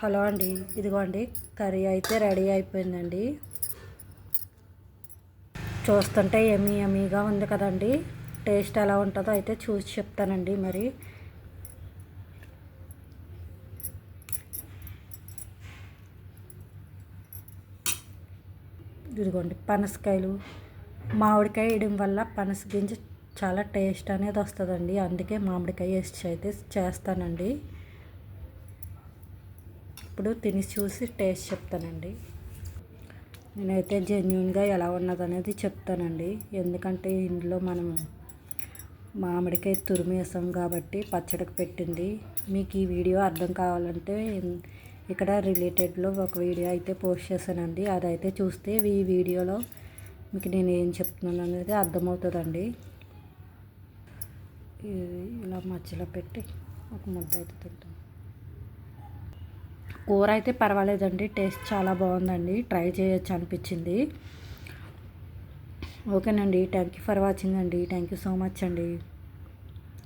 Hello అండి. ఇదిగోండి curry అయితే రెడీ అయిపోయిందండి. చూస్తుంటే ఎమీ ఎమీగా ఉంది కదండి. టేస్ట్ ఎలా ఉంటుందో అయితే చూసి చెప్తానండి మరి. ఇదిగోండి పనసకాయలు. మామిడికాయ వేయడం వల్ల పనస గింజ చాలా టేస్ట్ అనేది వస్తుందండి. అందుకే మామిడికాయ వేసి అయితే చేస్తానండి. ఇప్పుడు తిని చూసి టేస్ట్ చెప్తానండి. నేనైతే జెన్యున్గా ఎలా ఉన్నదనేది చెప్తానండి. ఎందుకంటే ఇందులో మనం మామిడికాయ తురిమేసాం కాబట్టి పచ్చడికి పెట్టింది. మీకు ఈ వీడియో అర్థం కావాలంటే ఇక్కడ రిలేటెడ్లో ఒక వీడియో అయితే పోస్ట్ చేశానండి. అదైతే చూస్తే ఈ వీడియోలో మీకు నేను ఏం చెప్తున్నాను అనేది అర్థమవుతుందండి. ఇలా మధ్యలో పెట్టి ఒక ముద్ద అయితే తింటాను కూర అయితే పర్వాలేదండి టేస్ట్ చాలా బాగుందండి ట్రై చేయొచ్చు అనిపించింది. ఓకేనండి థ్యాంక్ యూ ఫర్ వాచింగ్ అండి థ్యాంక్ యూ సో మచ్ అండి.